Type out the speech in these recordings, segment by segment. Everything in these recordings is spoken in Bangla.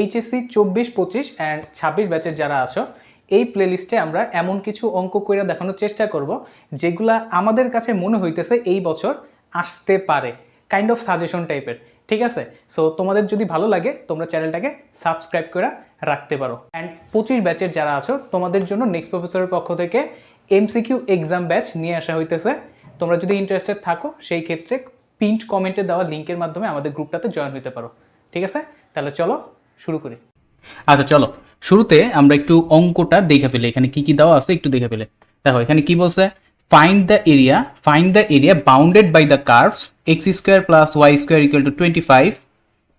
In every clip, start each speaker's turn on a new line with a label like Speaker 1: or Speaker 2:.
Speaker 1: এইচএসসি চব্বিশ, পঁচিশ অ্যান্ড ছাব্বিশ ব্যাচের যারা আছো, এই প্লেলিস্টে আমরা এমন কিছু অঙ্ক করে দেখানোর চেষ্টা করব, যেগুলা আমাদের কাছে মনে হইতেছে এই বছর আসতে পারে কাইন্ড অফ সাজেশন টাইপের ঠিক আছে? সো তোমাদের যদি ভালো লাগে, তোমরা চ্যানেলটাকে সাবস্ক্রাইব করে রাখতে পারো। অ্যান্ড পঁচিশ ব্যাচের যারা আছো, তোমাদের জন্য নেক্সট প্রফেসরের পক্ষ থেকে এমসিকিউ এক্সাম ব্যাচ নিয়ে আসা হইতেছে। তোমরা যদি ইন্টারেস্টেড থাকো, সেই ক্ষেত্রে পিন্ট কমেন্টে দেওয়া লিঙ্কের মাধ্যমে আমাদের গ্রুপটাতে জয়েন হতে পারো, ঠিক আছে? তাহলে চলো শুরু করি।
Speaker 2: আচ্ছা চলো। শুরুতে আমরা একটু অঙ্কটা দেখে ফেলি। এখানে কি কি দেওয়া আছে একটু দেখে ফেলে। দেখো, এখানে কি বলছে? Find the area find the area bounded by the curves x square plus y square equal to twenty five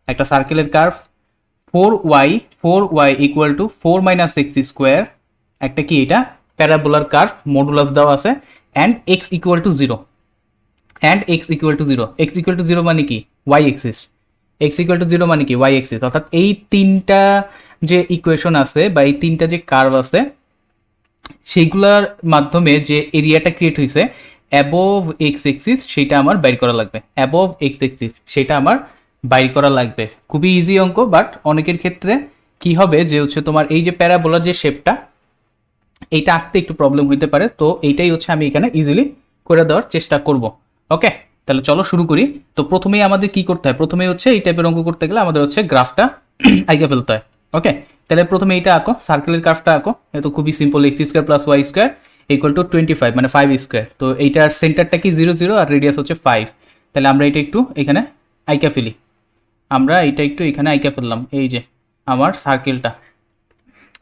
Speaker 2: একটা সার্কেলের curve four y four y equal to four minus x square একটা কি এটা? প্যারাবোলার কার্ভ মডুলাস দেওয়া আছে and x equal to zero and x equal to zero x equal to zero মানে কি? Y axis x equal to zero মানে কি? ওয়াই এক্সিস অর্থাৎ এই তিনটা যে ইকুয়েশন আছে বা এই তিনটা যে কার্ভ আছে সেইগুলোর মাধ্যমে যে এরিয়াটা ক্রিয়েট হয়েছে অ্যাবভ এক্স এক্সিস সেটা আমার বাইর করা লাগবে। অ্যাবভ এক্স এক্সিস সেটা আমার বাইর করা লাগবে। খুবই ইজি অঙ্ক বাট অনেকের ক্ষেত্রে কি হবে যে হচ্ছে তোমার এই যে প্যারাবোলার যে শেপটা এইটা আঁকতে একটু প্রবলেম হইতে পারে। তো এইটাই হচ্ছে আমি এখানে ইজিলি করে দেওয়ার চেষ্টা করব। ওকে তাহলে চলো শুরু করি। তো প্রথমেই আমাদের কি করতে হয়? প্রথমেই হচ্ছে এই টাইপের অঙ্ক করতে গেলে আমাদের হচ্ছে গ্রাফটা আইকে ফেলতে হয়। ওকে তাহলে প্রথমে এইটা আঁকো সার্কেলের গ্রাফটা আঁকো। এ তো খুবই simple x square plus y square equal to twenty five মানে ফাইভ স্কোয়ার তো এইটার সেন্টারটা কি জিরো জিরো আর রেডিয়াস হচ্ছে ফাইভ তাহলে আমরা এটা একটু এখানে আইকা ফেলি। আমরা এটা একটু এখানে আইকা ফেললাম। এই যে আমার সার্কেলটা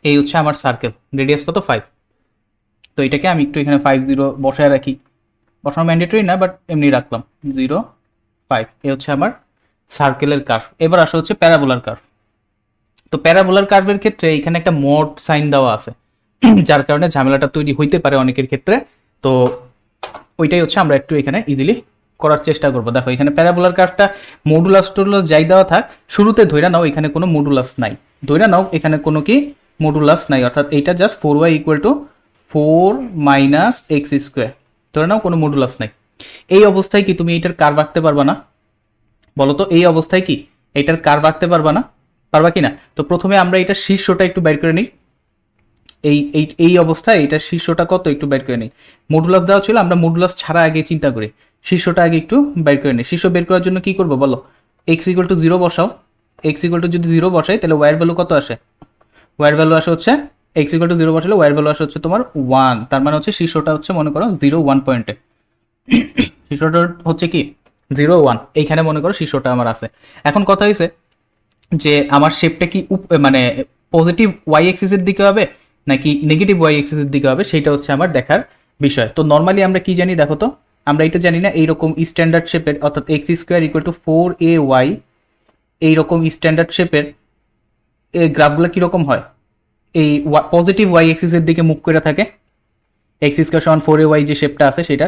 Speaker 2: এই হচ্ছে আমার সার্কেল রেডিয়াস কত? ফাইভ তো এটাকে আমি একটু এখানে ফাইভ জিরো বসায় রাখি। বসানো ম্যান্ডেটরি না বাট এমনি রাখলাম। জিরো ফাইভ এ হচ্ছে আমার সার্কেলের কার্ভ এবার আসা হচ্ছে প্যারাবোলার কার্ভ তো প্যারাবোলার কার্ভের ক্ষেত্রে এখানে একটা মোড সাইন দেওয়া আছে। যার কারণে ঝামেলাটা তৈরি হইতে পারে অনেকের ক্ষেত্রে। তো ওইটাই হচ্ছে আমরা একটু এখানে ইজিলি করার চেষ্টা করব। দেখো, এখানে প্যারাবোলার কার্ভটা মডুলাস টুলাস যাই দেওয়া থাক, শুরুতে ধৈরা নাও এখানে কোনো মডুলাস নাই। ধৈরা নাও এখানে কোনো কি মডুলাস নাই, অর্থাৎ এইটা just four y equal to four minus x square ধরে নাও কোনো মডুলাস নাই। এই অবস্থায় কি তুমি এইটার কার আঁকতে পারবা না? বলো তো, এই অবস্থায় কি এইটার কার আঁকতে পারবা না? পারবা কি না তো প্রথমে আমরা এটার শীর্ষটা একটু বের করে নিই। এই এই এই অবস্থায় এটার শীর্ষটা কত একটু বের করে নিই। মডুলাস দেওয়া ছিল, আমরা মডুলাস ছাড়া আগে চিন্তা করি। শীর্ষটা আগে একটু বের করে নিই। শীর্ষ বের করার জন্য কি করব বলো? এক্স ইকুয়াল টু জিরো বসাও। এক্স ইকুয়াল টু যদি জিরো বসাই, তাহলে ওয়ার ভ্যালু কত আসে? ওয়ার ভ্যালু আসে হচ্ছে এক্স ইকুয়াল টু জিরো বসালে ওয়ার ভ্যালু আসে হচ্ছে তোমার ওয়ান তার মানে হচ্ছে শীর্ষটা হচ্ছে মনে করো জিরো ওয়ান পয়েন্টে শীর্ষটা হচ্ছে কি? জিরো ওয়ান এইখানে মনে করো শীর্ষটা আমার আছে। এখন কথা হয়েছে যে আমার শেপটা কি মানে পজিটিভ ওয়াই এক্সিসের দিকে হবে নাকি নেগেটিভ ওয়াই এক্সিসের দিকে হবে সেটা হচ্ছে আমার দেখার বিষয়। তো নর্মালি আমরা কি জানি দেখো তো? আমরা এটা জানি না, এইরকম স্ট্যান্ডার্ড শেপের অর্থাৎ x square equal to four a y এইরকম স্ট্যান্ডার্ড শেপের গ্রাফগুলো কীরকম হয়? এই পজিটিভ ওয়াই এক্সিসের দিকে মুখ করে থাকে। এক্স স্কোয়ার সমান ফোর এ ওয়াই যে শেপটা আছে সেটা।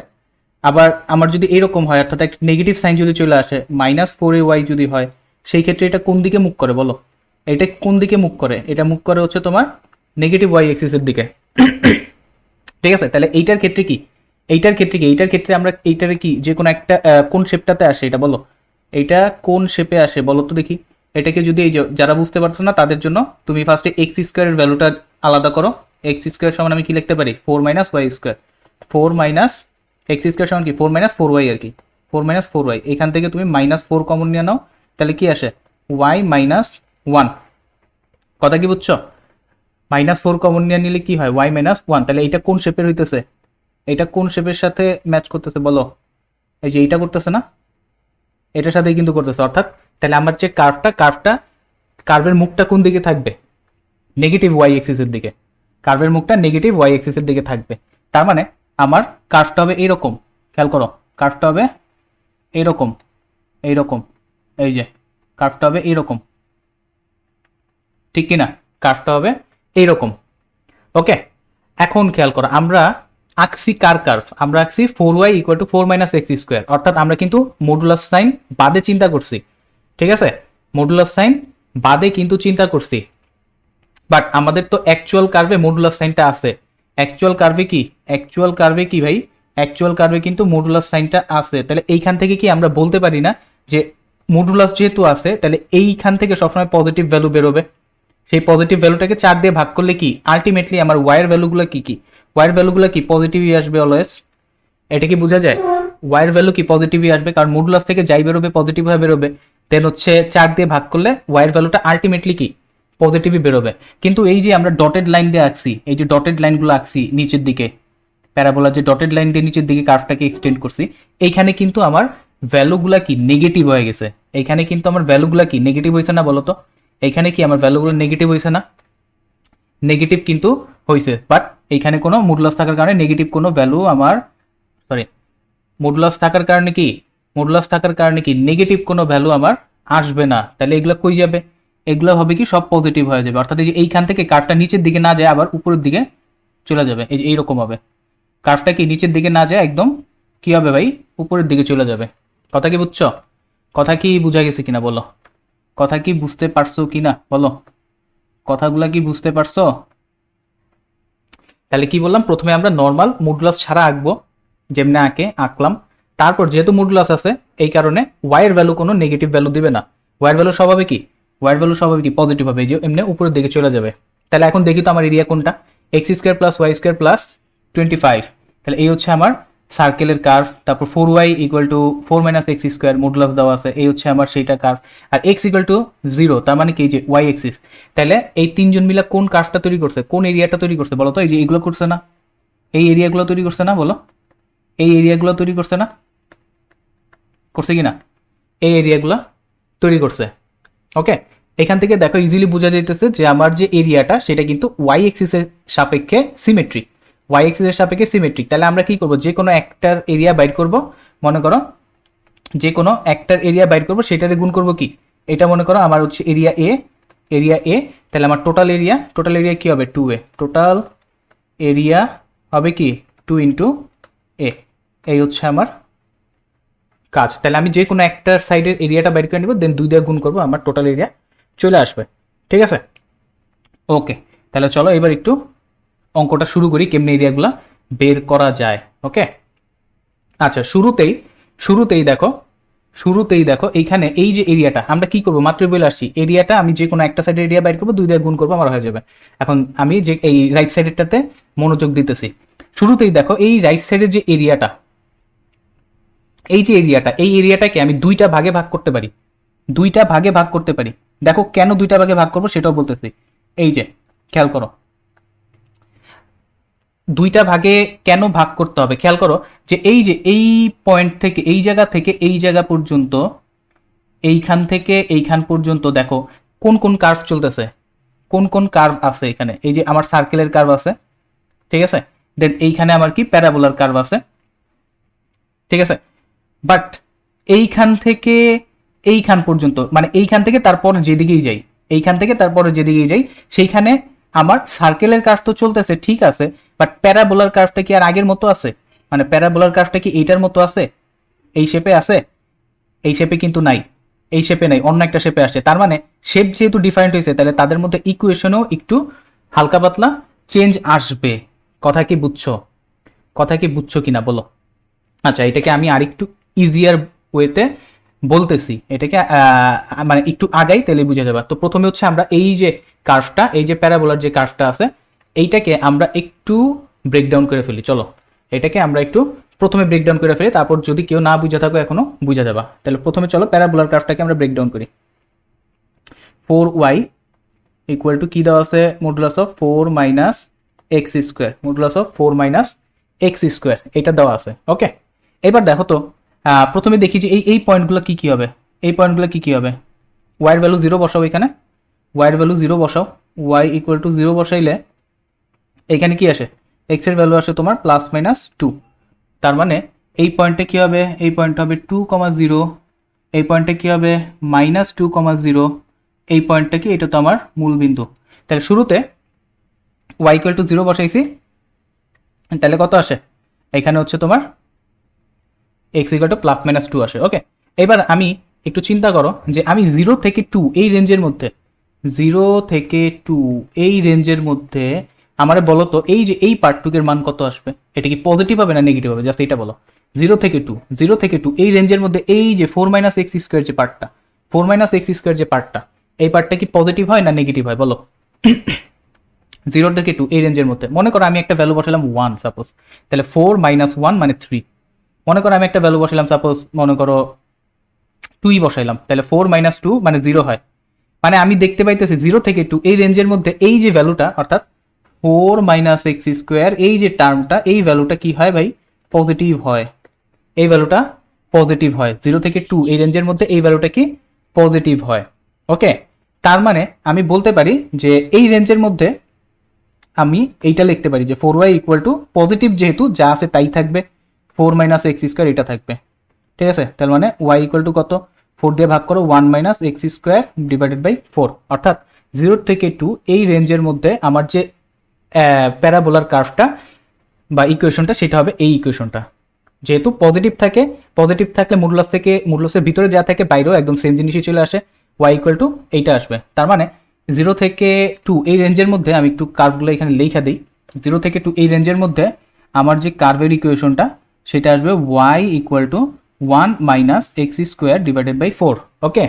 Speaker 2: আবার আমার যদি এরকম হয়, অর্থাৎ একটা নেগেটিভ সাইন যদি চলে আসে মাইনাস ফোর এ ওয়াই যদি হয়, সেই ক্ষেত্রে এটা কোন দিকে মুখ করে বলো? এটা কোন দিকে মুখ করে? এটা মুখ করে হচ্ছে তোমার নেগেটিভ ওয়াই এক্সিসের দিকে। ঠিক আছে? তাহলে এইটার ক্ষেত্রে কি? এইটার ক্ষেত্রে কি? এইটার ক্ষেত্রে আমরা এইটারে কি? যে কোনো একটা কোন শেপটাতে আসে এটা বলো? এইটা কোন শেপে আসে? বলো তো দেখি। এটাকে যদি এই যারা বুঝতে পারছ না, তাদের জন্য তুমি ফার্স্টে এক্স স্কোয়ারের ভ্যালুটা আলাদা করো। এক্স স্কোয়ার সমান আমি কি লিখতে পারি? Four minus y square four minus x square সমান কি? ফোর মাইনাস ফোর ওয়াই আর কি। ফোর মাইনাস ফোর ওয়াই এখান থেকে তুমি মাইনাস ফোর কমন নিয়ে নাও। তাহলে কি আসে? ওয়াই মাইনাস ওয়ান কথা কি বুঝছ? মাইনাস ফোর কমন নিয়ে নিলে কি হয়? ওয়াই মাইনাস ওয়ান তাহলে এইটা কোন শেপের হইতেছে? এটা কোন শেপের সাথে ম্যাচ করতেছে বলো? এই যে এইটা করতেছে না? এটার সাথেই কিন্তু করতেছে, অর্থাৎ তাহলে আমার যে কার্ভটা কার্ভটা কার্ভের মুখটা কোন দিকে থাকবে? নেগেটিভ ওয়াই এক্সিসের দিকে। কার্ভের মুখটা নেগেটিভ ওয়াই এক্সিসের দিকে থাকবে। তার মানে আমার কার্ভটা হবে এইরকম খেয়াল করো কার্ভটা হবে এইরকম এইরকম এই যে কার্ভটা হবে এইরকম ঠিক কিনা কার্ভটা হবে এইরকম ওকে এখন খেয়াল করো, আমরা আঁকছি কার কার্ভ আমরা আঁকছি four y equal to four minus x square অর্থাৎ আমরা কিন্তু মডুলাস সাইন বাদে চিন্তা করছি। ঠিক আছে? মডুলার সাইন বাদে কিন্তু চিন্তা করছি। বাট আমাদের তো অ্যাকচুয়াল কার্ভে মডুলার সাইনটা আছে। অ্যাকচুয়াল কার্ভে কি? অ্যাকচুয়াল কার্ভে কি ভাই? অ্যাকচুয়াল কার্ভে কিন্তু মডুলাস সাইনটা আছে। তাহলে এইখান থেকে কি আমরা বলতে পারি না যে মডুলাস যেহেতু আছে, তাহলে এইখান থেকে সবসময় পজিটিভ ভ্যালু বেরোবে। সেই পজিটিভ ভ্যালুটাকে চার দিয়ে ভাগ করলে কি? আলটিমেটলি আমার ওয়াইয়ের ভ্যালুগুলো কি কি? ওয়াইয়ের ভ্যালুগুলো কি? পজিটিভই আসবে অলওয়েজ এটা কি বোঝা যায়? ওয়াইয়ের ভ্যালু কি? পজিটিভই আসবে। কারণ মডুলাস থেকে যাই বেরোবে পজিটিভ হয়ে বেরোবে। দেন হচ্ছে চার দিয়ে ভাগ করলে ওয়াইয়ের ভ্যালুটা আলটিমেটলি কি? পজিটিভই বেরোবে। কিন্তু এই যে আমরা ডটেড লাইন দিয়ে আঁকছি, এই যে ডটেড লাইনগুলো আঁকছি নিচের দিকে প্যারাবোলার যে ডটেড লাইন দিয়ে নিচের দিকে কার্ভটাকে এক্সটেন্ড করছি, এইখানে কিন্তু আমার ভ্যালুগুলা কি? নেগেটিভ হয়ে গেছে। এইখানে কিন্তু আমার ভ্যালুগুলা কি? নেগেটিভ হয়েছে না বলতো? এইখানে কি আমার ভ্যালুগুলো নেগেটিভ হয়েছে না? নেগেটিভ কিন্তু হয়েছে। বাট এইখানে কোনো মডুলাস থাকার কারণে নেগেটিভ কোনো ভ্যালু আমার সরি মডুলাস থাকার কারণে কি? মডুলাস থাকার কারণে কি? নেগেটিভ কোনো ভ্যালু আমার আসবে না। তাহলে এগুলো কই যাবে? এগুলো হবে কি? সব পজিটিভ হয়ে যাবে। অর্থাৎ এই যে এইখান থেকে কার্ভটা নিচের দিকে না যায়, আবার উপরের দিকে চলে যাবে। এই যে এইরকম হবে। কার্ভটা কি নিচের দিকে না যায়, একদম কি হবে ভাই? উপরের দিকে চলে যাবে। কথা কি বুঝছ? কথা কি বুঝা গেছে কিনা বলো? কথা কি বুঝতে পারছ কিনা বলো? কথাগুলা কি বুঝতে পারছ? তাহলে কি বললাম? প্রথমে আমরা নর্মাল মডুলাস ছাড়া আঁকবো। যেমনি আঁকে, আঁকলাম। তারপর যেহেতু মডুলাস আছে, এই কারণে ওয়াইয়ের ভ্যালু কোনো নেগেটিভ ভ্যালু দিবে না। ওয়াইয়ের ভ্যালু স্বভাবে কি? ওয়াইয়ের ভ্যালু স্বভাবে কি? পজিটিভ হবে যে এমনি উপরের দিকে চলে যাবে। তাহলে এখন দেখি তো আমার এরিয়া কোনটা? X square plus y square plus twenty five তাহলে এই হচ্ছে আমার সার্কেলের কার্ভ তারপর four y equal to four minus x square modulus দেওয়া আছে, এই হচ্ছে আমার সেইটা কার্ভ আর এক্স ইকুয়াল টু জিরো তার মানে কি? যে ওয়াই এক্সিস তাহলে এই তিনজন মিলে কোন কার্ভটা তৈরি করছে? কোন এরিয়াটা তৈরি করছে? বলো তো, এই যে এগুলো করছে না। এই এরিয়াগুলো তৈরি করছে না, বলো। এই এরিয়াগুলো তৈরি করছে না। করছে কি না এই এরিয়াগুলো তৈরি করছে। ওকে এখান থেকে দেখো ইজিলি বোঝা যাইতেছে যে আমার যে এরিয়াটা, সেটা কিন্তু ওয়াই এক্সিসের সাপেক্ষে সিমেট্রিক ওয়াই এক্সিসের সাপেক্ষে সিমেট্রিক তাহলে আমরা কি করব? যে কোনো একটার এরিয়া বাইর করব। মনে করো যে কোনো একটার এরিয়া বাইর করব, সেটারে গুণ করব কি? এটা মনে করো আমার হচ্ছে এরিয়া এ এরিয়া এ তাহলে আমার টোটাল এরিয়া টোটাল এরিয়া কি হবে? টু এ টোটাল এরিয়া হবে কি? টু ইন্টু এ এই হচ্ছে আমার কাজ। তাহলে আমি যে কোনো একটার সাইডের এরিয়াটা বাইর করে নেব দেন দুই দিয়ে গুণ করব, আমার টোটাল এরিয়া চলে আসবে। ঠিক আছে? ওকে তাহলে চলো এবার একটু অঙ্কটা শুরু করি, কেমনি এরিয়াগুলা বের করা যায়। ওকে আচ্ছা শুরুতেই শুরুতেই দেখো শুরুতেই দেখো, এইখানে এই যে এরিয়াটা আমরা কি করব? মাত্র বলে আসছি এরিয়াটা আমি যে কোনো একটা সাইডের এরিয়া বাইর করব, দুই দিয়ে গুণ করব, আমার হয়ে যাবে। এখন আমি যে এই রাইট সাইডেরটাতে মনোযোগ দিতেছি। শুরুতেই দেখো, এই রাইট সাইডের যে এরিয়াটা এই যে এরিয়াটা এই এরিয়াটাকে আমি দুইটা ভাগে ভাগ করতে পারি। দুইটা ভাগে ভাগ করতে পারি। দেখো কেন দুইটা ভাগে ভাগ করব সেটাও বলতেছি। এই যে, খেয়াল করো। দুইটা ভাগে কেন ভাগ করতে হবে? খেয়াল করো যে এই যে এই পয়েন্ট থেকে, এই জায়গা থেকে এই জায়গা পর্যন্ত, এইখান থেকে এইখান পর্যন্ত দেখো কোন কোন কার্ভ চলতেছে? কোন কোন কার্ভ আছে এখানে? এই যে আমার সার্কেলের কার্ভ আছে। ঠিক আছে? দেন এইখানে আমার কি? প্যারাবোলার কার্ভ আছে। ঠিক আছে? বাট এইখান থেকে এইখান পর্যন্ত মানে এইখান থেকে তারপর যেদিকেই যাই, এইখান থেকে তারপরে যেদিকেই যাই, সেইখানে আমার সার্কেলের কাজ তো চলতেছে, ঠিক আছে বাট প্যারাবোলার কার্ভটা কি আর আগের মতো আছে? মানে প্যারাবোলার কার্ভটা কি এইটার মতো আছে? এই শেপে আছে? এই শেপে কিন্তু নাই, এই শেপে নাই, অন্য একটা শেপে আসছে। তার মানে শেপ যেহেতু ডিফারেন্ট হয়েছে, তাহলে তাদের মধ্যে ইকুয়েশনও একটু হালকা পাতলা চেঞ্জ আসবে। কথা কি বুঝছ? কথা কি বুঝছ কিনা বলো? আচ্ছা এটাকে আমি আরেকটু ইজিয়ার ওয়েতে বলতেছি। এটাকে মানে একটু আগাই তাহলে বুঝে যাবে। তো প্রথমে হচ্ছে আমরা এই যে কার্ভটা এই যে প্যারাবোলার যে কার্ভটা আছে, এইটাকে আমরা একটু ব্রেকডাউন করে ফেলি। চলো, এটাকে আমরা একটু প্রথমে ব্রেকডাউন করে ফেলি, তারপর যদি কেউ না বুঝে থাকো এখনও, বুঝে যাবা। তাহলে প্রথমে চলো প্যারাবোলার কার্ভটাকে আমরা ব্রেকডাউন করি। ফোর ওয়াই ইকুয়াল টু কি দেওয়া আছে? Modulus of four minus x square modulus of four minus x square এটা দেওয়া আছে। ওকে এবার দেখো তো প্রথমে দেখি যে এই এই পয়েন্টগুলো কি কি হবে? এই পয়েন্টগুলো কি কি হবে? ওয়াইয়ের ভ্যালু জিরো বসাও এখানে। ওয়াইয়ের ভ্যালু জিরো বসাও। ওয়াই ইকুয়াল টু জিরো বসাইলে এখানে কি আসে? এক্সের ভ্যালু আসে তোমার প্লাস মাইনাস টু তার মানে এই পয়েন্টে কী হবে? এই পয়েন্ট হবে টু কমা জিরো এই পয়েন্টে কী হবে? মাইনাস টু কমা জিরো এই পয়েন্টটা কি? এটা তো আমার মূল বিন্দু। তাহলে শুরুতে ওয়াই ইকুয়াল টু জিরো বসাইছি। তাহলে কত আসে? এখানে হচ্ছে তোমার x equal to plus minus two আসে ওকে এবার আমি একটু চিন্তা করো যে আমি জিরো থেকে টু এই রেঞ্জের মধ্যে জিরো থেকে টু এই রেঞ্জের মধ্যে আমার বলো তো, এই যে এই পার্টটুকের মান কত আসবে? এটা কি পজিটিভ হবে না নেগেটিভ হবে? জাস্ট এটা বলো। জিরো থেকে টু জিরো থেকে টু এই রেঞ্জের মধ্যে এই যে ফোর মাইনাস এক্স স্কোয়ার যে পার্টটা ফোর মাইনাস এক্স স্কোয়ার যে পার্টটা এই পার্টটা কি পজিটিভ হয় না নেগেটিভ হয়? বলো। জিরো থেকে টু এই রেঞ্জের মধ্যে। মনে করো আমি একটা ভ্যালু বসালাম ওয়ান সাপোজ তাহলে ফোর মাইনাস ওয়ান মানে থ্রি মনে করো আমি একটা ভ্যালু বসাইলাম সাপোজ মনে করো টুই বসাইলাম, তাহলে ফোর মাইনাস টু মানে জিরো হয়। মানে আমি দেখতে পাইতেছি জিরো থেকে টু এই রেঞ্জের মধ্যে এই যে ভ্যালুটা অর্থাৎ ফোর মাইনাস এক্স স্কোয়ার এই যে টার্মটা এই ভ্যালুটা কি হয় ভাই? পজিটিভ হয়। এই ভ্যালুটা পজিটিভ হয়। জিরো থেকে টু এই রেঞ্জের মধ্যে এই ভ্যালুটা কি? পজিটিভ হয়। ওকে তার মানে আমি বলতে পারি যে এই রেঞ্জের মধ্যে আমি এইটা লিখতে পারি যে four y equal to positive যেহেতু, যা আছে তাই থাকবে। ফোর মাইনাস এক্স স্কোয়ার এটা থাকবে। ঠিক আছে? তার মানে ওয়াই ইকুয়াল টু কত? ফোর দিয়ে ভাগ করো one minus x square divided by four অর্থাৎ জিরো থেকে টু এই রেঞ্জের মধ্যে আমার যে প্যারাবোলার কার্ভটা বা ইকুয়েশনটা সেটা হবে এই ইকুয়েশনটা যেহেতু পজিটিভ থাকে পজিটিভ থাকলে মূল্যাস থেকে মূল্যাসের ভিতরে যা থাকে, বাইরেও একদম সেম জিনিসই চলে আসে। ওয়াই ইকুয়াল টু এইটা আসবে। তার মানে জিরো থেকে টু এই রেঞ্জের মধ্যে আমি একটু কার্ভগুলো এখানে লেখা দিই। জিরো থেকে টু এই রেঞ্জের মধ্যে আমার যে কার্ভের ইকুয়েশনটা সেটা আসবে y equal to one minus x square divided by four okay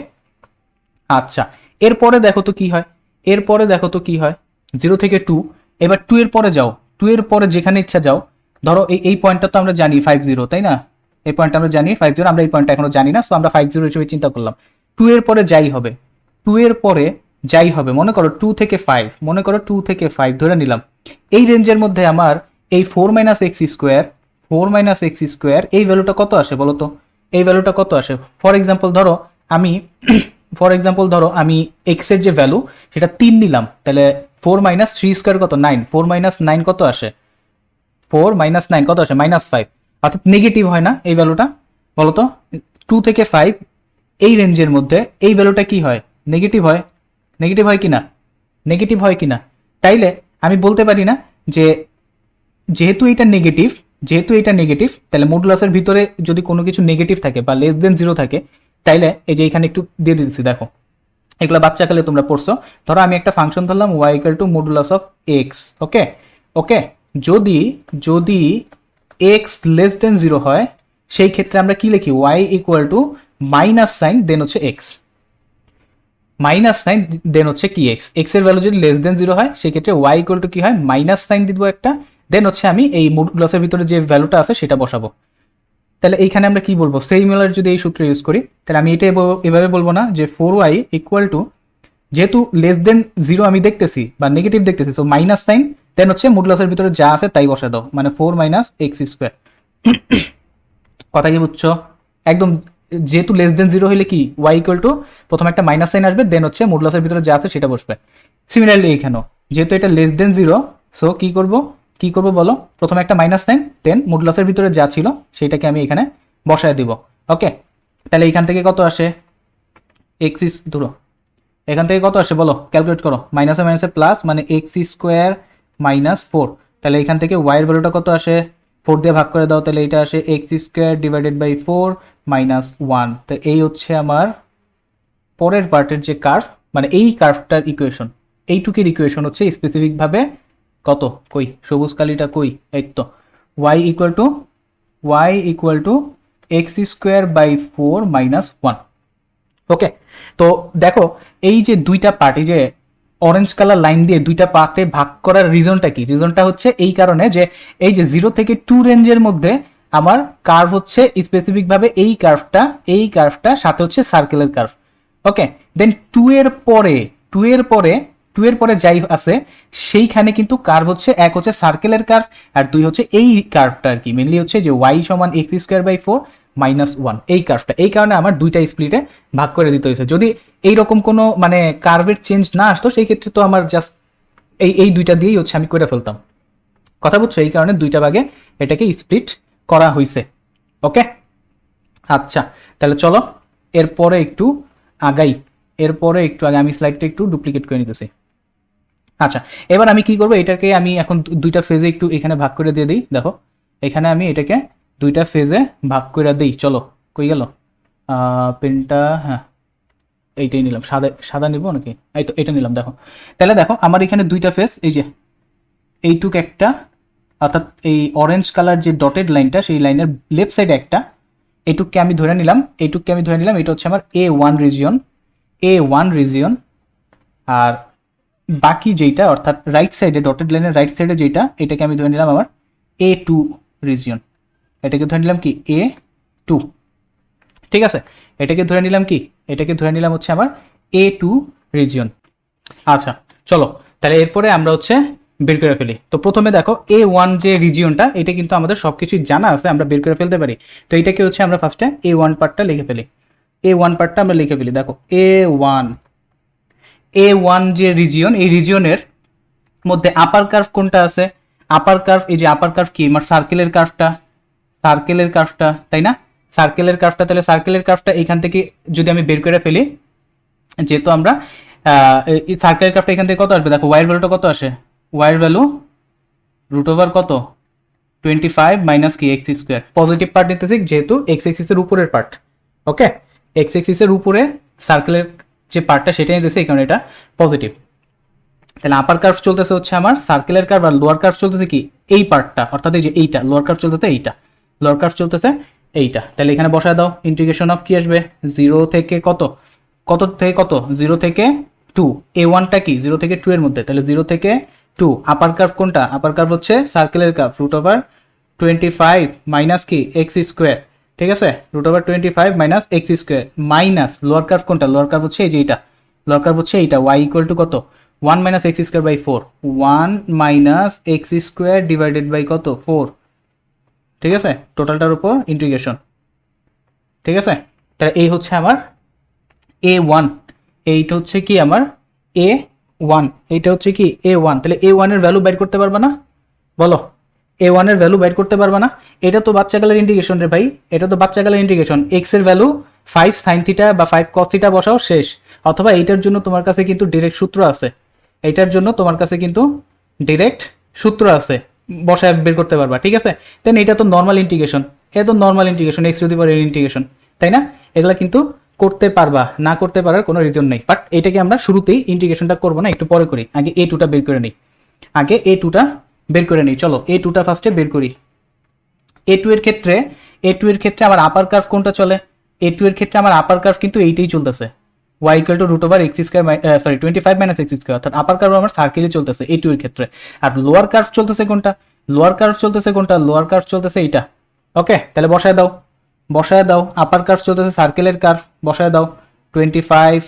Speaker 2: আচ্ছা এরপরে দেখো তো কি হয়, এরপরে দেখো তো কি হয় জিরো থেকে টু এবার টু এর পরে যাও টু এর পরে যেখানে ইচ্ছা যাও, ধরো এই এই পয়েন্টটা তো আমরা জানি ফাইভ জিরো তাই না? এই পয়েন্টটা আমরা জানি ফাইভ জিরো আমরা এই পয়েন্টটা এখনও জানি না সো আমরা ফাইভ জিরো হিসেবে চিন্তা করলাম। টু এর পরে যাই হবে টু এর পরে যাই হবে, মনে করো টু থেকে ফাইভ মনে করো টু থেকে ফাইভ ধরে নিলাম। এই রেঞ্জের মধ্যে আমার এই four minus x square four minus x square, এই ভ্যালুটা কত আসে বলো তো? এই ভ্যালুটা কত আসে? ফর এক্সাম্পল ধরো আমি ফর এক্সাম্পল ধরো আমি এক্সের যে ভ্যালু সেটা তিন নিলাম। তাহলে ফোর মাইনাস থ্রি স্কোয়ার কত? নাইন ফোর মাইনাস নাইন কত আসে? ফোর মাইনাস নাইন কত আসে? মাইনাস ফাইভ অর্থাৎ নেগেটিভ হয় না এই ভ্যালুটা বলতো টু থেকে ফাইভ এই রেঞ্জের মধ্যে এই ভ্যালুটা কি হয়? নেগেটিভ হয়। নেগেটিভ হয় কি না নেগেটিভ হয় কি না তাইলে আমি বলতে পারি না যে যেহেতু এটা নেগেটিভ যেহেতু এটা নেগেটিভ তাহলে মডুলাসের ভিতরে যদি কোনো কিছু নেগেটিভ থাকে বা লেস দেন জিরো থাকে, তাইলে এই যে এখানে একটু দিয়ে দিচ্ছি দেখো। এগুলো বাচ্চাকালে তোমরা পড়ছো। ধরো আমি একটা ফাংশন ধরলাম y equal to modulus of x okay okay যদি যদি এক্স লেস দেন জিরো হয়, সেই ক্ষেত্রে আমরা কি লিখি? Y equal to minus sine then হচ্ছে এক্স মাইনাস সাইন দেন হচ্ছে কি এক্স এক্সের ভ্যালু যদি লেস দেন জিরো হয়, সেক্ষেত্রে ওয়াই ইকুয়াল টু কি হয়? মাইনাস সাইন দিব একটা। দেন হচ্ছে আমি এই মডুলাসের ভিতরে যে ভ্যালুটা আছে সেটা বসাবো। তাহলে এইখানে আমরা কি বলব? সিমিলার যদি এই সূত্র ইউজ করি, তাহলে আমি এটা এভাবে বলব না যে ফোর ওয়াই ইকুয়াল টু যেহেতু লেস দেন জিরো আমি দেখতেছি বা নেগেটিভ দেখতেছি তো মাইনাস সাইন দেন হচ্ছে মডুলাসের ভিতরে যা আছে তাই বসা দাও। মানে ফোর মাইনাস এক্স স্কোয়ার কথা কি বুঝছ? একদম যেহেতু লেস দেন জিরো হলে কি? ওয়াই ইকুয়াল টু প্রথমে একটা মাইনাস সাইন আসবে দেন হচ্ছে মডুলাসের ভিতরে যা আছে সেটা বসবে। সিমিলারলি এখানেও যেহেতু এটা লেস দেন জিরো সো কি করব? কি করব বলো? প্রথমে একটা মাইনাস সাইন দেন মডুলাসের ভিতরে যা ছিল সেটাকে আমি এখানে বসায় দিব। ওকে তাহলে এখান থেকে কত আসে? এক্স ধরো। এখান থেকে কত আসে বলো? ক্যালকুলেট করো। মাইনাসে মাইনাসে প্লাস মানে এক্স স্কোয়ার মাইনাস ফোর তাহলে এখান থেকে ওয়াইয়ের ভ্যালুটা কত আসে? ফোর দিয়ে ভাগ করে দাও, তাহলে এটা আসে x square divided by four minus one তো এই হচ্ছে আমার পরের পার্টের যে কার্ভ মানে এই কার্ভটার ইকুয়েশন এইটুকের ইকুয়েশন হচ্ছে স্পেসিফিকভাবে কত? কই? সবুজ কালিটা কই? এই তো। Y equal to y equal to x square by four minus one okay তো দেখো, এই যে দুইটা পার্টি যে অরেঞ্জ কালার লাইন দিয়ে দুইটা পার্টে ভাগ করার রিজনটা কি? রিজনটা হচ্ছে এই কারণে যে, এই যে জিরো থেকে টু রেঞ্জের মধ্যে আমার কার্ভ হচ্ছে স্পেসিফিক ভাবে এই কার্ভটা এই কার্ভটা সাথে হচ্ছে সার্কেলের কার্ভ ওকে দেন টু এর পরে টু এর পরে টু এর পরে যাই আছে, সেইখানে কিন্তু কার্ভ হচ্ছে, এক হচ্ছে সার্কেলের কার্ভ আর দুই হচ্ছে এই কার্ভটা আর কি। মেনলি হচ্ছে যে ওয়াই সমান x square by four minus one এই কার্ভটা এই কারণে আমার দুইটা স্প্লিটে ভাগ করে দিতে হয়েছে। যদি এইরকম কোনো মানে কার্ভের চেঞ্জ না আসতো, সেই ক্ষেত্রে তো আমার জাস্ট এই এই দুইটা দিয়েই হচ্ছে আমি করে ফেলতাম। কথা বুঝছ? এই কারণে দুইটা ভাগে এটাকে স্প্লিট করা হয়েছে ওকে? আচ্ছা তাহলে চলো। এরপরে একটু আগাই। এরপরে একটু আগে, আমি স্লাইডটা একটু ডুপ্লিকেট করে নিতেছি। আচ্ছা এবার আমি কি করব? এটাকে আমি এখন দুইটা ফেজে একটু এখানে ভাগ করে দিয়ে দিই। দেখো, এখানে আমি এটাকে দুইটা ফেজে ভাগ করে দিই। চলো, কই গেল? পেনটা হ্যাঁ এইটাই নিলাম। সাদা সাদা নিব নাকি? এই তো, এটা নিলাম, দেখো। তাহলে দেখো, আমার এখানে দুইটা ফেজ এই যে, এইটুক একটা, অর্থাৎ এই অরেঞ্জ কালার যে ডটেড লাইনটা সেই লাইনের লেফট সাইডে একটা এইটুককে আমি ধরে নিলাম এইটুককে আমি ধরে নিলাম, এটা হচ্ছে আমার A one region A one region আর বাকি যেটা অর্থাৎ রাইট সাইডে ডটেড লাইনের রাইট সাইডে যেটা এটাকে আমি ধরে নিলাম আমার এ টু রিজিয়ন এটাকে ধরে নিলাম কি? এ টু ঠিক আছে? এটাকে ধরে নিলাম কি? এটাকে ধরে নিলাম হচ্ছে আমার এ টু রিজিয়ন আচ্ছা চলো। তাহলে এরপরে আমরা হচ্ছে বের করে ফেলি। তো প্রথমে দেখো এ ওয়ান যে রিজিয়নটা এটা কিন্তু আমাদের সবকিছু জানা আছে, আমরা বের করে ফেলতে পারি। তো এটাকে হচ্ছে আমরা ফার্স্টে এ ওয়ান পার্টটা লিখে ফেলি। এ ওয়ান পার্টটা আমরা লিখে ফেলি। দেখো এ ওয়ান এ ওয়ান যে রিজিয়ন এই রিজিয়নের মধ্যে আপার কার্ভ কোনটা আছে? আপার কার্ভ এই যে আপার কার্ভ কি? আমার সার্কেলের কার্ভটা সার্কেলের কার্ভটা তাই না? সার্কেলের কার্ভটা তাহলে সার্কেলের কার্ভটা এখান থেকে যদি আমি বের করে ফেলি, যেহেতু আমরা সার্কেলের কার্ভটা এখান থেকে কত আসবে? দেখো ওয়াইয়ের ভ্যালুটা কত আসে? ওয়াইয়ের ভ্যালু রুট ওভার কত? টোয়েন্টি ফাইভ মাইনাস কি? এক্স স্কোয়ার পজিটিভ পার্ট নিতেছি, যেহেতু এক্স এক্সিসের উপরের পার্ট ওকে এক্স এক্সিসের উপরে সার্কেলের যে পার্টটা সেটা নিতেছে এই কারণে এটা পজিটিভ তাহলে আপার কার্ভ চলতেছে হচ্ছে আমার সার্কেলের কার্ভ আর লোয়ার কার্ভ চলতেছে কি? এই পার্টটা অর্থাৎ এই যে এইটা লোয়ার কার্ভ চলতেছে এইটা লোয়ার কার্ভ চলতেছে এইটা। তাহলে এখানে বসায় দাও ইন্টিগ্রেশন অফ কি আসবে? জিরো থেকে কত? কত থেকে কত? জিরো থেকে টু এ ওয়ানটা কি? জিরো থেকে টু এর মধ্যে। তাহলে জিরো থেকে টু আপার কার্ভ কোনটা? আপার কার্ভ হচ্ছে সার্কেলের curve root over twenty five minus কি? এক্স স্কোয়ার ঠিক আছে? Root over twenty five minus x square minus lower curve কোনটা? লোয়ার কার্ভ হচ্ছে এই যে এইটা। লোয়ার কার্ভ হচ্ছে এইটা। ওয়াই ইকুয়াল টু কত? One minus x square by four one minus x square divided by কত? ফোর ঠিক আছে? টোটালটার উপর ইন্টিগ্রেশন ঠিক আছে? তাহলে এই হচ্ছে আমার এ ওয়ান এইটা হচ্ছে কি আমার এ ওয়ান এইটা হচ্ছে কি এ ওয়ান তাহলে এ ওয়ানের ভ্যালু বাইর করতে পারবে না? বলো। এ ওয়ানের ভ্যালু বাইর করতে পারবে না? এটা তো বাচ্চাকালের ইন্টিগ্রেশন রে ভাই। এটা তো বাচ্চাকালের ইন্টিগ্রেশন এক্সের ভ্যালু ফাইভ সাইন থিটা বা ফাইভ কস থিটা বসাও শেষ। অথবা এইটার জন্য তোমার কাছে কিন্তু ডিরেক্ট সূত্র আছে। এইটার জন্য তোমার কাছে কিন্তু ডিরেক্ট সূত্র আছে। বসায় বের করতে পারবা, ঠিক আছে? দেন এটা তো নর্মাল ইন্টিগ্রেশন এটা তো নর্মাল ইন্টিগ্রেশন এক্স যদি পারে ইন্টিগ্রেশন তাই না? এগুলা কিন্তু করতে পারবা, না করতে পারার কোনো রিজন নেই। বাট এটাকে আমরা শুরুতেই ইন্টিগ্রেশনটা করব না, একটু পরে করি। আগে এ টুটা বের করে নিই। আগে এ টুটা বের করে নিই। চলো এ টুটা ফার্স্টে বের করি। এ টু এর ক্ষেত্রে এ টু এর ক্ষেত্রে আমার আপার কার্ভ কোনটা চলে? এ টু এর ক্ষেত্রে আমার আপার কার্ভ কিন্তু এইটাই চলতেছে। Y equal to root over x square sorry twenty five minus x square অর্থাৎ আপার কার্ভ আমার সার্কেলে চলতেছে এ টু এর ক্ষেত্রে। আর লোয়ার কার্ভ চলতেছে কোনটা? লোয়ার কার্ভ চলতেছে কোনটা? লোয়ার কার্ভ চলতেছে এইটা। ওকে তাহলে বসায় দাও। বসায় দাও। আপার কার্ভ চলতেছে সার্কেলের কার্ভ বসায় দাও। Twenty five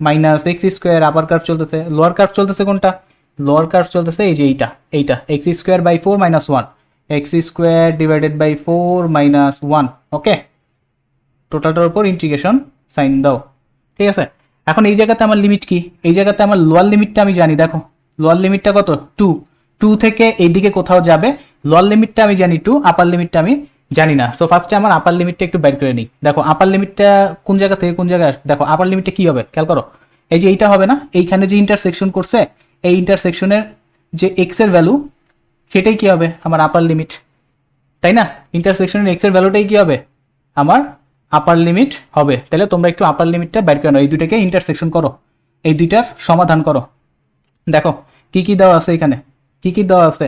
Speaker 2: minus x square upper curve চলতেছে। লোয়ার কার্ভ চলতেছে কোনটা? লোয়ার কার্ভ চলতেছে এই যে এইটা এইটা। X square by four minus one x square divided by four minus one okay টোটালটার উপর ইন্টিগ্রেশন সাইন দাও, ঠিক আছে? এখন এই জায়গাতে আমার লিমিট কি? এই জায়গাতে আমার লোয়ার লিমিটটা আমি জানি, দেখো। লোয়ার লিমিটটা কত? টু টু থেকে এইদিকে কোথাও যাবে লোয়ার লিমিটটা আমি জানি টু আপার লিমিটটা আমি জানি না। সো ফার্স্টে আমার আপার লিমিটটা একটু বের করে নিই। দেখো আপার লিমিটটা কোন জায়গা থেকে কোন জায়গায় দেখো আপার লিমিটটা কি হবে? খেয়াল করো। এই যে এইটা হবে না? এইখানে যে ইন্টারসেকশন করছে, এই ইন্টারসেকশনের যে এক্সের ভ্যালু সেটাই কি হবে? আমার আপার লিমিট তাই না? ইন্টারসেকশনের এক্সের ভ্যালুটাই কি হবে? আমার আপার লিমিট হবে। তাহলে তোমরা একটু আপার লিমিটটা বের করে নাও। এই দুটাকে ইন্টারসেকশন করো। এই দুইটার সমাধান করো। দেখো, কি কি দেওয়া আছে এখানে? কি কি দেওয়া আছে?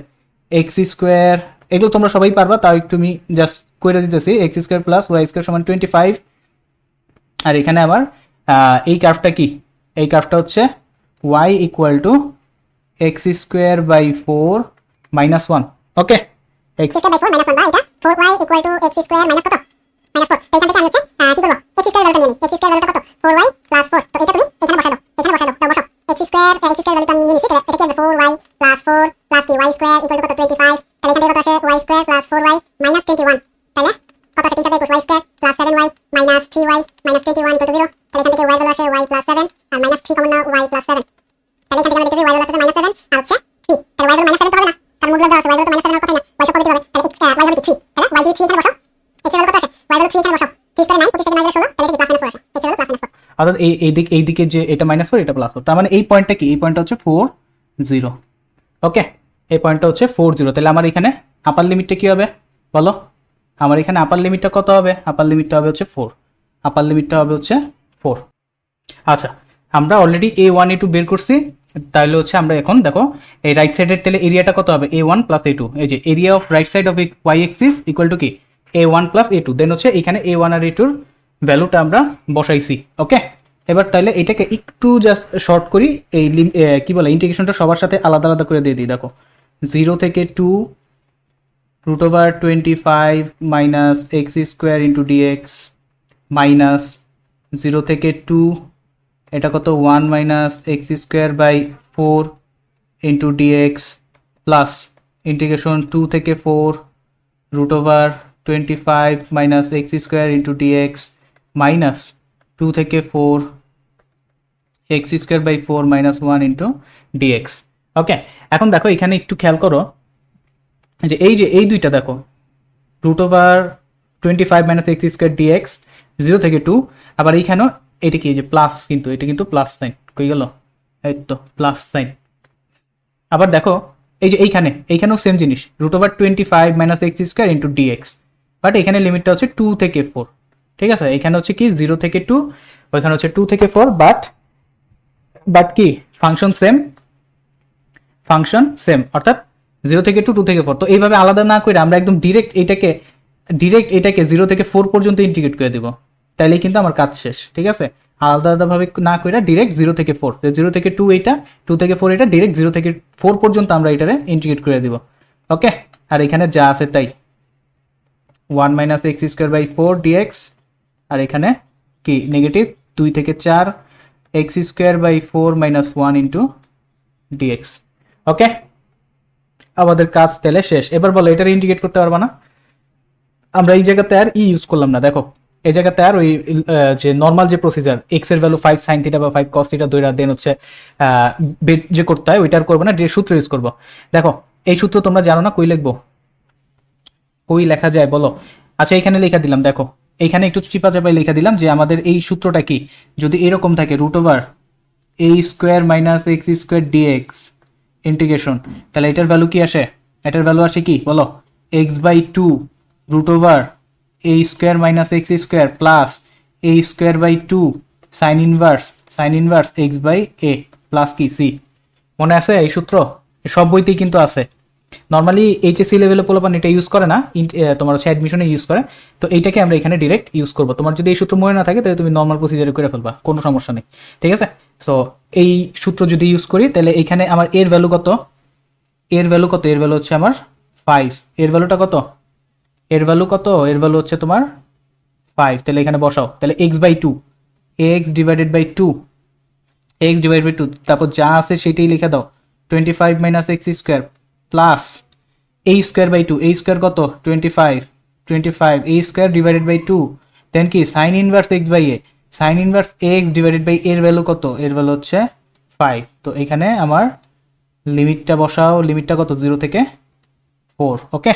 Speaker 2: এক্স স্কোয়ার এগুলো তোমরা সবাই পারবা, তাও একটু আমি জাস্ট করে দিতেছি। X square plus y square সমান টোয়েন্টি ফাইভ আর এখানে আমার এই কার্ভটা কি? এই কার্ভটা হচ্ছে y equal to x square by four minus one okay x
Speaker 3: square by 4 minus 1 বা এটা 4y equal to x square minus কত মাইনাস 4 তো এখান থেকে আমি হচ্ছে কি করব x স্কয়ার ভ্যালুটা নিয়ে নিই x স্কয়ার ভ্যালুটা কত 4y 4 তো এটা তুমি এখানে বসা দাও এখানে বসা দাও তো বসাও x স্কয়ার x স্কয়ার ভ্যালুটা আমি নিয়ে নিছি এটা কি হবে 4y 4 প্লাস কি y স্কয়ার ইকুয়াল টু কত 25 তাহলে এখান থেকে কত আসে y স্কয়ার 4y
Speaker 2: 21 এই এই দিক, এই দিকে যে এটা মাইনাস ফোর এটা প্লাস ফোর তার মানে এই পয়েন্টটা কি? এই পয়েন্টটা হচ্ছে ফোর জিরো ওকে এই পয়েন্টটা হচ্ছে ফোর জিরো তাহলে আমার এখানে আপার লিমিটটা কি হবে? বলো। আমার এখানে আপার লিমিটটা কত হবে? আপার লিমিটটা হবে হচ্ছে ফোর আপার লিমিটটা হবে হচ্ছে ফোর আচ্ছা আমরা already A one A two বের করছি। তাহলে হচ্ছে আমরা এখন, দেখো, এই রাইট সাইডের তাহলে এরিয়াটা কত হবে? A one plus A two এই যে area of right side of y axis equal to কি? A one plus A two then হচ্ছে এখানে এ ওয়ান আর এ টুর ভ্যালুটা আমরা বসাইছি। ওকে এবার তাহলে এটাকে একটু জাস্ট শর্ট করি, এই কি বলে ইন্টিগ্রেশনটা সবার সাথে আলাদা আলাদা করে দিয়ে দিই, দেখো। জিরো থেকে two root over twenty five minus x square into dx minus zero থেকে টু এটা কত one minus x square by four into dx plus integration two থেকে four root over twenty five minus x square into dx minus two থেকে four x square by four minus one into dx okay এখন দেখো এখানে একটু খেয়াল করো যে এই যে এই দুইটা দেখো root over twenty five minus x square dx zero থেকে টু আবার এইখানেও এটা কি যে প্লাস কিন্তু, এটা কিন্তু প্লাস সাইন কই গেল? এই তো প্লাস সাইন আবার দেখো, এই যে এইখানে, এইখানেও সেম জিনিস root over twenty five minus x square into dx but এখানে লিমিটটা হচ্ছে টু থেকে ফোর ঠিক আছে? এখানে হচ্ছে কি? জিরো থেকে টু ওইখানে হচ্ছে টু থেকে ফোর বাট বাট কি? ফাংশন সেম ফাংশন সেম অর্থাৎ জিরো থেকে টু টু থেকে ফোর তো এইভাবে আলাদা না করে আমরা একদম ডিরেক্ট এটাকে ডিরেক্ট এটাকে জিরো থেকে ফোর পর্যন্ত ইন্টিগ্রেট করে দিব। তাইলেই কিন্তু আমার কাজ শেষ, ঠিক আছে? আলাদা আলাদাভাবে না করে ডিরেক্ট জিরো থেকে ফোর জিরো থেকে টু এইটা টু থেকে ফোর এটা ডিরেক্ট জিরো থেকে ফোর পর্যন্ত আমরা এটারে ইন্টিগ্রেট করে দিব। ওকে আর এখানে যা আছে তাই। One minus x square by four dx আর এখানে কি? নেগেটিভ দুই থেকে চার x square by four minus one into dx okay আমাদের কাজ তাহলে শেষ। এবার বলো, এটার ইন্ডিকেট করতে পারবা না? আমরা এই জায়গাতে আর ই ইউজ করলাম না, দেখো। এই জায়গাতে আর ওই যে নর্মাল যে প্রসিজার এক্সের ভ্যালু ফাইভ সাইন থিটা বা ফাইভ কস থিটা দইরা দেন হচ্ছে বের যে করতে হয় ওইটার করব না সূত্র ইউজ করব। দেখো, এই সূত্র তোমরা জানো না, কই লিখব? কই লেখা যায়, বলো? আচ্ছা এখানে লেখা দিলাম, দেখো। এইখানে একটু চিপা চাপাই লেখা দিলাম যে আমাদের এই সূত্রটা কি? যদি এরকম থাকে root over a square minus x square dx integration তাহলে এটার ভ্যালু কি আসে? এটার ভ্যালু আসে কি? বলো x by two root over a square minus x square plus a square by two sine inverse sine inverse x by a plus কি? সি মনে আছে এই সূত্র? সব বইতেই কিন্তু আছে। নর্মালি এইচএসসি লেভেলে পোলাপান এটা ইউজ করে না তোমার হচ্ছে অ্যাডমিশনে ইউজ করে। তো এইটাকে আমরা এখানে ডিরেক্ট ইউজ করব। তোমার যদি এই সূত্র মনে না থাকে, তাহলে তুমি নর্মাল প্রসিজারে করে ফেলবা, কোনো সমস্যা নেই। ঠিক আছে? সো এই সূত্র যদি ইউজ করি, তাহলে এখানে আমার এর ভ্যালু কত? এর ভ্যালু কত? এর ভ্যালু হচ্ছে আমার ফাইভ এর ভ্যালুটা কত? এর ভ্যালু কত? এর ভ্যালু হচ্ছে তোমার ফাইভ তাহলে এখানে বসাও। তাহলে x by two x divided by two x divide by two তারপর যা আছে সেটাই লিখে দাও। Twenty five minus x square plus a square by two a square কত? Twenty five twenty five a square divided by two then কি sine inverse x by a sine inverse x divided by এর ভ্যালু কত? এর ভ্যালু হচ্ছে ফাইভ তো এখানে আমার লিমিটটা বসাও, লিমিটটা কত? জিরো থেকে ফোর ওকে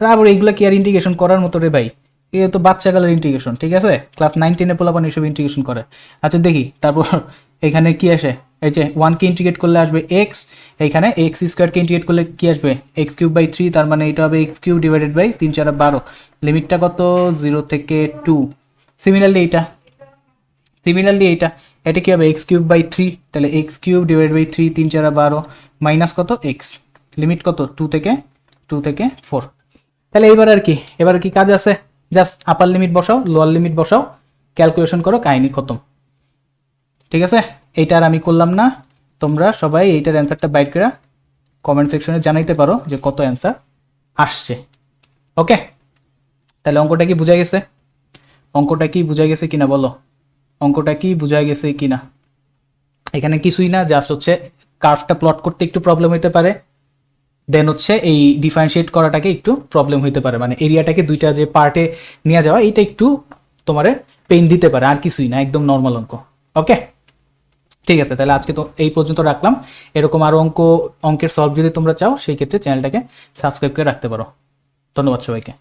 Speaker 2: তারপর এইগুলো কি আর ইন্টিগ্রেশন করার মতো রে ভাই? এ তো বাচ্চা কালের ইন্টিগ্রেশন ঠিক আছে? ক্লাস নাইন টেনে পোলাপান এসব ইন্টিগ্রেশন করে। আচ্ছা দেখি, তারপর এখানে কি আসে? এই যে ওয়ানকে ইন্টিগ্রেট করলে আসবে এক্স এইখানে এক্স স্কোয়ারকে ইন্টিগ্রেট করলে কি আসবে? এক্স কিউব বাই থ্রি তার মানে এটা হবে এক্স কিউব ডিভাইডেড বাই তিন চার বারো। লিমিটটা কত? জিরো থেকে টু সিমিলারলি এইটা। সিমিলারলি এইটা। এটা কি হবে? এক্স কিউব বাই থ্রি তাহলে x cube divide by three তিন চার বারো। মাইনাস কত? এক্স লিমিট কত? টু থেকে টু থেকে ফোর তাহলে এবার আর কি? এবার কি কাজ আছে? জাস্ট আপার লিমিট বসাও লোয়ার লিমিট বসাও। ক্যালকুলেশন করো, কাহিনি খতম। ঠিক আছে? এইটা আর আমি করলাম না। তোমরা সবাই এইটার অ্যান্সারটা বাইট করে কমেন্ট সেকশনে জানাইতে পারো যে কত অ্যান্সার আসছে। ওকে তাহলে অঙ্কটা কি বোঝা গেছে? অঙ্কটা কি বোঝা গেছে কিনা বলো? অঙ্কটা কি বোঝা গেছে কিনা? এখানে কিছুই না জাস্ট হচ্ছে কার্ভটা প্লট করতে একটু প্রবলেম হতে পারে। দেন হচ্ছে এই ডিফারেন্সিয়েট করাটাকে একটু প্রবলেম হইতে পারে। মানে এরিয়াটাকে দুইটা যে পার্টে নিয়ে যাওয়া, এইটা একটু তোমারে পেইন দিতে পারে। আর কিছুই না, একদম নর্মাল অঙ্ক। ওকে ঠিক আছে, তাহলে আজকে তো এই পর্যন্ত রাখলাম। এরকম আরও অঙ্ক, অঙ্কের সলভ যদি তোমরা চাও, সেই ক্ষেত্রে চ্যানেলটাকে সাবস্ক্রাইব করে রাখতে পারো। ধন্যবাদ সবাইকে।